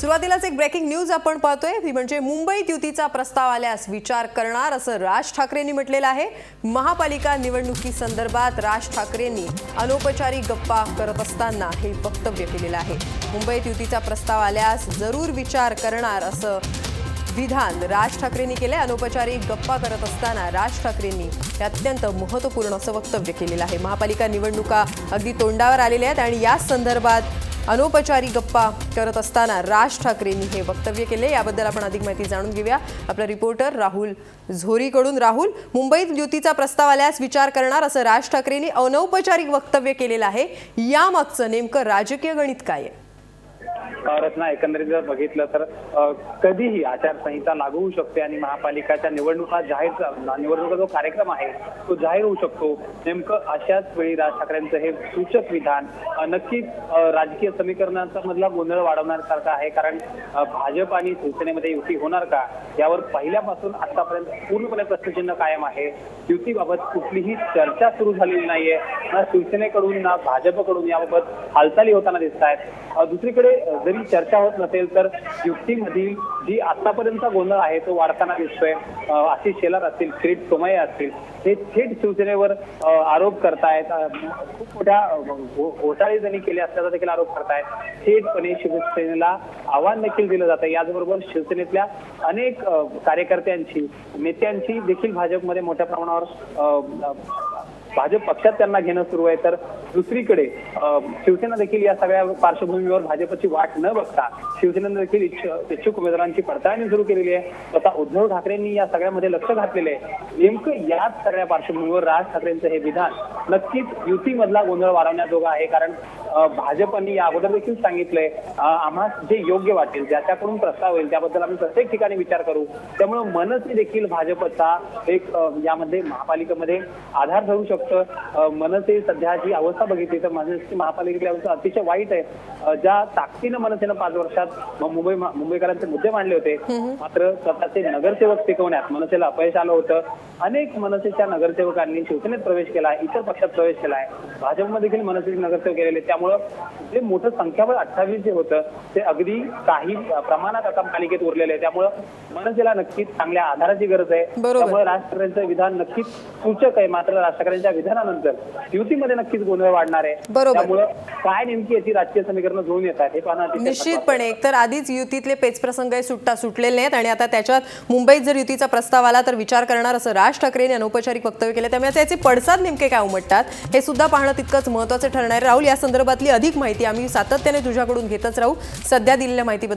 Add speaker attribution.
Speaker 1: सुरुवातीलाच एक breaking news आपण पाहतोय. ती म्हणजे मुंबईत युतीचा प्रस्ताव आल्यास विचार करणार असं राज ठाकरेंनी म्हटलेलं आहे. महापालिका निवडणुकीसंदर्भात राज ठाकरेंनी अनौपचारिक गप्पा करत असताना हे वक्तव्य केलेलं आहे. मुंबईत युतीचा प्रस्ताव आल्यास जरूर विचार करणार असं विधान राज ठाकरेंनी केले अनौपचारिक गप्पा करत असताना राज ठाकरेंनी हे अत्यंत महत्त्वपूर्ण असं वक्तव्य केलेलं आहे. महापालिका निवडणुका अगदी तोंडावर आलेल्या आहेत आणि या संदर्भात अनौपचारिक गप्पा करत असताना राज ठाकरेंनी हे वक्तव्य केले. याबद्दल आपण अधिक माहिती जाणून घेऊया. आपला रिपोर्टर राहुल झोरीकडून. राहुल मुंबईत युतीचा प्रस्ताव आल्यास विचार करणार असं राज ठाकरेंनी अनौपचारिक वक्तव्य केलेलं आहे. यामागचं नेमकं राजकीय गणित काय आहे?
Speaker 2: रचना रत्ना एकंदरीत जर बघितलं तर कधीही आचारसंहिता लागू होऊ शकते आणि महापालिकाच्या निवडणुका जाहीर निवडणुका जो कार्यक्रम आहे तो जाहीर होऊ शकतो. नेमकं अशाच वेळी राज ठाकरेंचं हे सूचक विधान नक्कीच राजकीय समीकरणाचा मधला गोंधळ वाढवण्यासारखा आहे. कारण भाजप आणि शिवसेनेमध्ये युती होणार का? यावर पहिल्यापासून आतापर्यंत पूर्णपणे प्रश्नचिन्ह कायम आहे. युतीबाबत कुठलीही चर्चा सुरू झालेली नाहीये. ना शिवसेनेकडून ना भाजपकडून याबाबत हालचाली होताना दिसत आहेत दुसरीकडे जरी चर्चा होत नसेल तर युक्तीमधील जी आतापर्यंतचा गोंधळ आहे तो वाढताना दिसतोय. आशिष शेलार असतील किरीट सोमय असतील हे थेट शिवसेनेवर आरोप करतायत. खूप मोठ्या घोटाळे त्यांनी केले असल्याचा देखील आरोप करतायत. थेटपणे शिवसेनेला आव्हान देखील दिलं जातं. याचबरोबर शिवसेनेतल्या अनेक कार्यकर्त्यांची नेत्यांची देखील भाजपमध्ये मोठ्या प्रमाणावर भाजप पक्षात त्यांना घेणं सुरू आहे. तर दुसरीकडे शिवसेना देखील या सगळ्या पार्श्वभूमीवर भाजपची वाट न बघता शिवसेनेनं देखील इच्छुक इच्छुक उमेदवारांची पडताळणी सुरू केलेली आहे. स्वतः उद्धव ठाकरेंनी या सगळ्यामध्ये लक्ष घातलेले आहे. नेमकं याच सगळ्या पार्श्वभूमीवर राज ठाकरेंचं हे विधान नक्कीच युतीमधला गोंधळ वाढवण्याजोगं आहे. कारण भाजपनी या अगोदर देखील सांगितलंय अ, आम्हाला जे योग्य वाटेल ज्याच्याकडून प्रस्ताव होईल त्याबद्दल आम्ही प्रत्येक ठिकाणी विचार करू. त्यामुळे मनसे देखील भाजपचा एक यामध्ये महापालिकेमध्ये आधार ठरू शकतं. मनसे सध्या जी अवस्था बघितली तर मनसे महापालिकेतली अवस्था अतिशय वाईट आहे. ज्या ताकदीनं मनसेनं पाच वर्षात मुंबई मुंबईकरांचे मुद्दे मांडले होते मात्र स्वतःचे नगरसेवक टिकवण्यात मनसेला अपयश आलं होतं. अनेक मनसेच्या नगरसेवकांनी शिवसेनेत प्रवेश केला इतर पक्षात प्रवेश केलाय. भाजपमध्ये देखील मनसेचे नगरसेवक गेलेले त्यामुळं जे मोठं संख्याबळ अठ्ठावीस जे होतं ते अगदी काही प्रमाणात आता पालिकेत उरलेलं आहे. त्यामुळं मनसेला नक्कीच चांगल्या आधाराची गरज आहे.
Speaker 1: बरोबर.
Speaker 2: त्यामुळे राज ठाकरेंचं विधान नक्कीच सूचक आहे. मात्र राज ठाकरेंच्या विधानानंतर युतीमध्ये नक्कीच गोंधळ वाढणार आहे. त्यामुळं काय नेमकी याची राजकीय समीकरणं जुळून येतात हे पाहणं अतिशय
Speaker 1: निश्चितपणे. एकतर आधीच युतीतले पेचप्रसंग हे सुट्टा सुटलेले नाहीत आणि आता त्याच्यात मुंबईत जर युतीचा प्रस्ताव आला तर विचार करणार असं राज ठाकरेंनी अनौपचारिक वक्तव्य केलं. त्यामुळे त्याचे पडसाद नेमके काय उमटतात हे सुद्धा पाहणं तितकंच महत्त्वाचं ठरणार आहे. राहुल या संदर्भातली अधिक माहिती आम्ही सातत्याने तुझ्याकडून घेतच राहू. सध्या दिलेल्या माहितीबद्दल